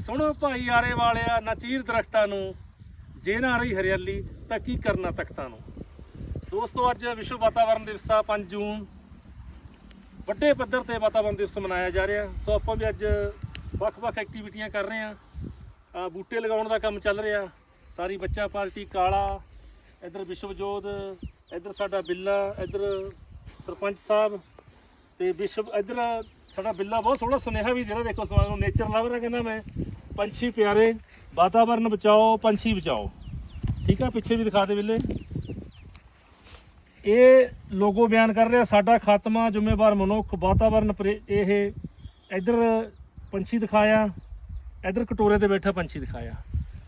ਸੁਣੋ ਭਾਈ ਆਰੇ ਵਾਲਿਆ ਨਾ ਚੀਰ ਦਰਖਤਾਂ ਨੂੰ, ਜੇ ਨਾ ਰਹੀ ਹਰਿਆਲੀ, ਤਾਂ ਕੀ ਕਰਨਾ ਤਖਤਾਂ ਨੂੰ? ਦੋਸਤੋ, ਅੱਜ ਵਿਸ਼ਵ ਵਾਤਾਵਰਣ ਦਿਵਸ ਆ 5 ਜੂਨ। ਵੱਡੇ ਪੱਧਰ ਤੇ ਵਾਤਾਵਰਣ ਦਿਵਸ ਮਨਾਇਆ ਜਾ ਰਿਹਾ। ਸੋ ਆਪਾਂ ਵੀ ਅੱਜ ਵੱਖ-ਵੱਖ ਐਕਟੀਵਿਟੀਆਂ ਕਰ ਰਹੇ ਆ, ਬੂਟੇ ਲਗਾਉਣ ਦਾ ਕੰਮ ਚੱਲ ਰਿਹਾ। ਸਾਰੀ ਬੱਚਾ ਪਾਰਟੀ ਕਾਲਾ, ਇੱਧਰ ਵਿਸ਼ਵਜੋਤ, ਇੱਧਰ ਸਾਡਾ ਬਿੱਲਾ, ਇੱਧਰ ਸਰਪੰਚ ਸਾਹਿਬ ਤੇ ਵਿਸ਼ਵ, ਇੱਧਰ ਸਾਡਾ ਬਿੱਲਾ ਬਹੁਤ ਸੋਹਣਾ ਸੁਨੇਹਾ ਵੀ ਜਿਹੜਾ ਦੇਖੋ ਸਮਾਜ ਨੂੰ ਨੇਚਰ ਲਵਰ ਰਿਹਾ ਕਹਿੰਦਾ ਮੈਂ। ਪੰਛੀ ਪਿਆਰੇ, ਵਾਤਾਵਰਨ ਬਚਾਓ, ਪੰਛੀ ਬਚਾਓ। ਠੀਕ ਆ ਪਿੱਛੇ ਵੀ ਦਿਖਾ ਦੇ ਬਿੱਲੇ ਇਹ ਲੋਗੋ ਬਿਆਨ ਕਰ ਰਿਹਾ, ਸਾਡਾ ਖਾਤਮਾ, ਜ਼ਿੰਮੇਵਾਰ ਮਨੁੱਖ, ਵਾਤਾਵਰਨ ਪ੍ਰੇ- ਇਹ ਇੱਧਰ ਪੰਛੀ ਦਿਖਾਇਆ, ਇੱਧਰ ਕਟੋਰੇ ਤੇ ਬੈਠਾ ਪੰਛੀ ਦਿਖਾਇਆ।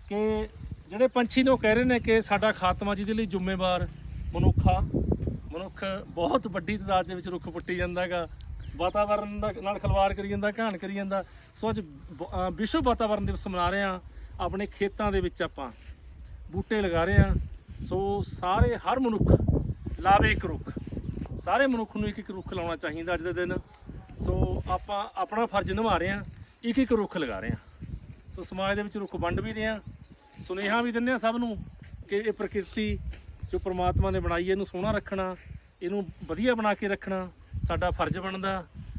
ਕਿ ਜਿਹੜੇ ਪੰਛੀ ਨੇ ਉਹ ਕਹਿ ਰਹੇ ਨੇ ਕਿ ਸਾਡਾ ਖਾਤਮਾ ਜਿਹਦੇ ਲਈ ਜ਼ਿੰਮੇਵਾਰ ਮਨੁੱਖ ਆ। ਮਨੁੱਖ ਬਹੁਤ ਵੱਡੀ ਤਾਦਾਦ ਦੇ ਵਿੱਚ ਰੁੱਖ ਪੁੱਟੀ ਜਾਂਦਾ ਹੈਗਾ ਵਾਤਾਵਰਨ ਦਾ ਨਾਲ ਖਲਵਾਰ ਕਰੀ ਜਾਂਦਾ, ਘਾਣ ਕਰੀ ਜਾਂਦਾ। ਸੋ ਅੱਜ ਵਿਸ਼ਵ ਵਾਤਾਵਰਨ ਦਿਵਸ ਮਨਾ ਰਹੇ ਆ ਆਪਣੇ ਖੇਤਾਂ ਦੇ ਵਿੱਚ ਆਪਾਂ ਬੂਟੇ ਲਗਾ ਰਹੇ ਆ ਸੋ ਸਾਰੇ ਹਰ ਮਨੁੱਖ ਲਾਵੇ ਇੱਕ ਰੁੱਖ। ਸਾਰੇ ਮਨੁੱਖ ਨੂੰ ਇੱਕ ਇੱਕ ਰੁੱਖ ਲਾਉਣਾ ਚਾਹੀਦਾ ਅੱਜ ਦੇ ਦਿਨ। ਸੋ ਆਪਾਂ ਆਪਣਾ ਫਰਜ਼ ਨਿਭਾ ਰਹੇ ਆ ਇੱਕ ਇੱਕ ਰੁੱਖ ਲਗਾ ਰਹੇ ਆ ਸੋ ਸਮਾਜ ਦੇ ਵਿੱਚ ਰੁੱਖ ਵੰਡ ਵੀ ਰਹੇ ਆ ਸੁਨੇਹਾ ਵੀ ਦਿੰਦੇ ਆ ਸਭ ਨੂੰ ਕਿ ਇਹ ਪ੍ਰਕਿਰਤੀ ਜੋ ਪ੍ਰਮਾਤਮਾ ਨੇ ਬਣਾਈ ਹੈ, ਇਹਨੂੰ ਸੋਹਣਾ ਰੱਖਣਾ, ਇਹਨੂੰ ਵਧੀਆ ਬਣਾ ਕੇ ਰੱਖਣਾ। ਸਾਡਾ ਫਰਜ਼ ਬਣਦਾ।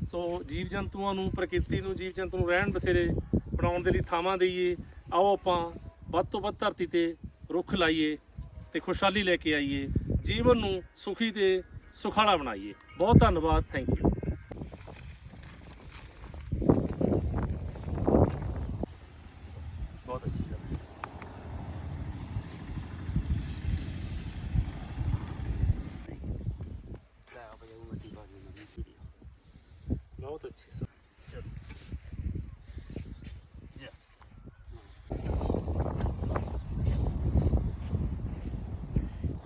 ਸੋ ਜੀਵ ਜੰਤੂਆਂ ਨੂੰ, ਪ੍ਰਕਿਰਤੀ ਨੂੰ ਜੀਵ ਜੰਤੂ ਨੂੰ ਰਹਿਣ ਬਸੇਰੇ ਬਣਾਉਣ ਦੇ ਲਈ ਥਾਵਾਂ ਦੇਈਏ। ਆਓ ਆਪਾਂ ਵੱਧ ਤੋਂ ਵੱਧ ਧਰਤੀ ਤੇ ਰੁੱਖ ਲਾਈਏ ਤੇ ਖੁਸ਼ਹਾਲੀ ਲੈ ਕੇ ਆਈਏ। ਜੀਵਨ ਨੂੰ ਸੁਖੀ ਤੇ ਸੁਖਾਲਾ ਬਣਾਈਏ। ਬਹੁਤ ਧੰਨਵਾਦ। ਥੈਂਕ ਯੂ ਬਹੁਤ ਅੱਛੀ ਗੱਲ ਬਹੁਤ ਅੱਛੀ ਸਰ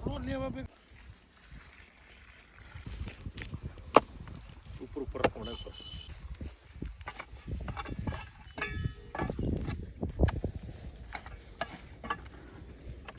ਰੋਲਿਆ ਬਾਬੇ ਉੱਪਰ ਉੱਪਰ ਰੱਖਣਾ ਉੱਪਰ